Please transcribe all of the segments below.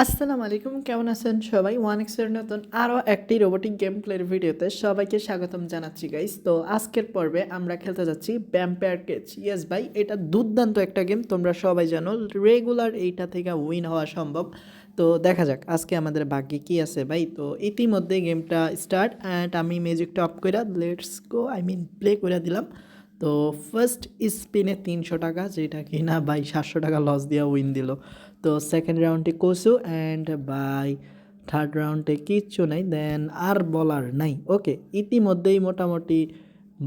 আসসালামু আলাইকুম, কেমন আছেন সবাই? ওয়ান এক্সের নতুন আরও একটি রোবোটিক গেম প্লের ভিডিওতে সবাইকে স্বাগতম জানাচ্ছি গাইস তো আজকের পর্বে আমরা খেলতে যাচ্ছি ব্যাম্পায়ার কেচ ইয়েস ভাই, এটা দুর্দান্ত একটা গেম তোমরা সবাই জানো। রেগুলার এইটা থেকে উইন হওয়া সম্ভব। তো দেখা যাক, আজকে আমাদের ভাগ্যে কী আছে, ভাই। তো ইতিমধ্যে গেমটা স্টার্ট অ্যান্ড আমি মিউজিকটা অফ করে let's go I mean play করে দিলাম। তো ফার্স্ট স্পিনে তিনশো টাকা, যেটা কি না বাই সাতশো টাকা লস দিয়ে উইন দিল। তো সেকেন্ড রাউন্ডে কোসু অ্যান্ড বাই থার্ড রাউন্ডে কিচ্ছু নাই দেন আর বলার নাই। ওকে ইতিমধ্যেই মোটামুটি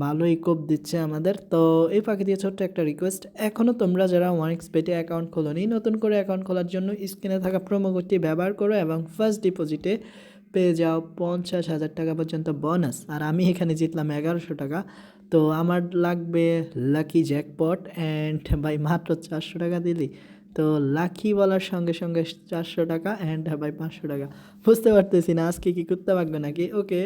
ভালোই কোপ দিচ্ছে আমাদের। তো এই ফাঁকে দিয়ে ছোট্ট একটা রিকোয়েস্ট এখনও তোমরা যারা ওয়ান পেটে অ্যাকাউন্ট খোলোনি, নতুন করে অ্যাকাউন্ট খোলার জন্য স্ক্রিনে থাকা প্রোমো কোডটি ব্যবহার করো এবং ফার্স্ট ডিপোজিটে পেয়ে যাও পঞ্চাশ হাজার টাকা পর্যন্ত বোনাস আর আমি এখানে জিতলাম এগারোশো টাকা। তো আমার লাগবে লাকি জ্যাকপট অ্যান্ড ভাই মাত্র চারশো টাকা দিলি। তো লাকি বলার সঙ্গে সঙ্গে চারশো টাকা অ্যান্ড ভাই পাঁচশো টাকা। বুঝতে পারতেছি না, আজকে কি করতে পারবে নাকি? ওকে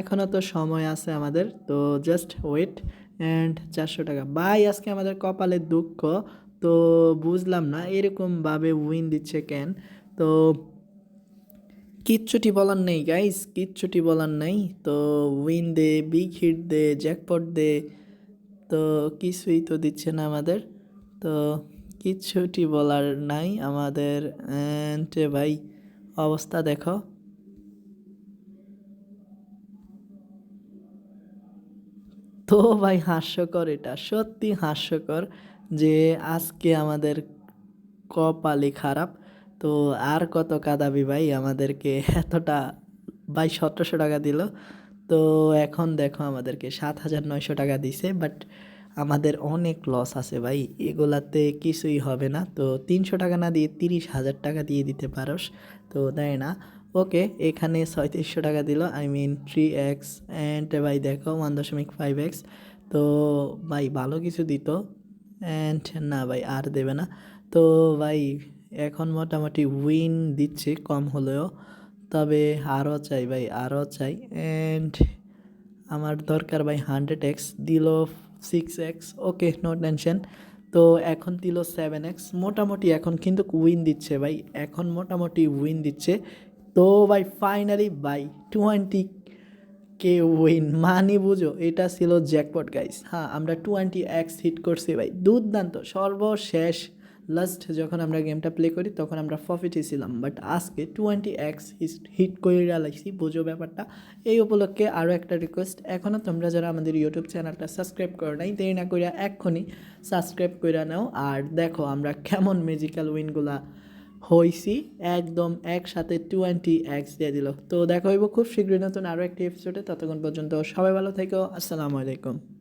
এখনও তো সময় আছে আমাদের, তো জাস্ট ওয়েট অ্যান্ড চারশো টাকা। বাই আজকে আমাদের কপালের দুঃখ, তো বুঝলাম না এরকমভাবে উইন দিচ্ছে কেন। তো কিচ্ছুটি বলার নেই গাইস কিচ্ছুটি বলার নেই। তো উইন দে বিগ হিট দে জ্যাকপট দে, তো কিছুই তো দিচ্ছে না আমাদের। তো কিচ্ছুটি বলার নাই আমাদের। ভাই, অবস্থা দেখো। তো ভাই, হাস্যকর এটা, সত্যি হাস্যকর যে আজকে আমাদের কপালি খারাপ। তো আর কত কাদাবি ভাই? আমাদেরকে এতটা, ভাই সতেরোশো টাকা দিল। তো এখন দেখো আমাদেরকে সাত হাজার নয়শো টাকা দিছে বাট আমাদের অনেক লস আছে ভাই। এগুলাতে কিছুই হবে না। তো তিনশো টাকা না দিয়ে তিরিশ হাজার টাকা দিয়ে দিতে পারোস। তো দেয় না। ওকে, এখানে ছয়ত্রিশশো টাকা দিল। I mean three X and ভাই দেখো ওয়ান দশমিক ফাইভ এক্স তো ভাই ভালো কিছু দিত। অ্যান্ড না ভাই, আর দেবে না। তো ভাই এখন মোটামুটি উইন দিচ্ছে কম হলেও, তবে আরও চাই ভাই, আরও চাই। অ্যান্ড আমার দরকার ভাই হান্ড্রেড এক্স দিল six X okay no tension তো এখন দিল সেভেন এক্স মোটামুটি এখন কিন্তু উইন দিচ্ছে ভাই, এখন মোটামুটি উইন দিচ্ছে। তো ভাই ফাইনালি ভাই টোয়েন্টি কে উইন মানি বুঝো, এটা ছিল জ্যাকপট গাইস হ্যাঁ আমরা টোয়েন্টি এক্স হিট করছি ভাই, দুর্দান্ত, সর্বশেষ। লাস্ট যখন আমরা গেমটা প্লে করি, তখন আমরা প্রফিটে ছিলাম। বাট আজকে টোয়েন্টি এক্স হিট করে লাইছি বোঝো ব্যাপারটা। এই উপলক্ষে আরও একটা রিকোয়েস্ট এখনও তোমরা যারা আমাদের ইউটিউব চ্যানেলটা সাবস্ক্রাইব করো নাই, দেরি না করিয়া এক্ষুনি সাবস্ক্রাইব করে নাও। আর দেখো, আমরা কেমন ম্যাজিক্যাল উইনগুলা হইছি, একদম একসাথে টোয়েন্টি এক্স দিয়ে দিল। তো দেখা হইব খুব শীঘ্রই নতুন আরও একটি এপিসোডে ততক্ষণ পর্যন্ত সবাই ভালো থেকো। আসসালামু আলাইকুম।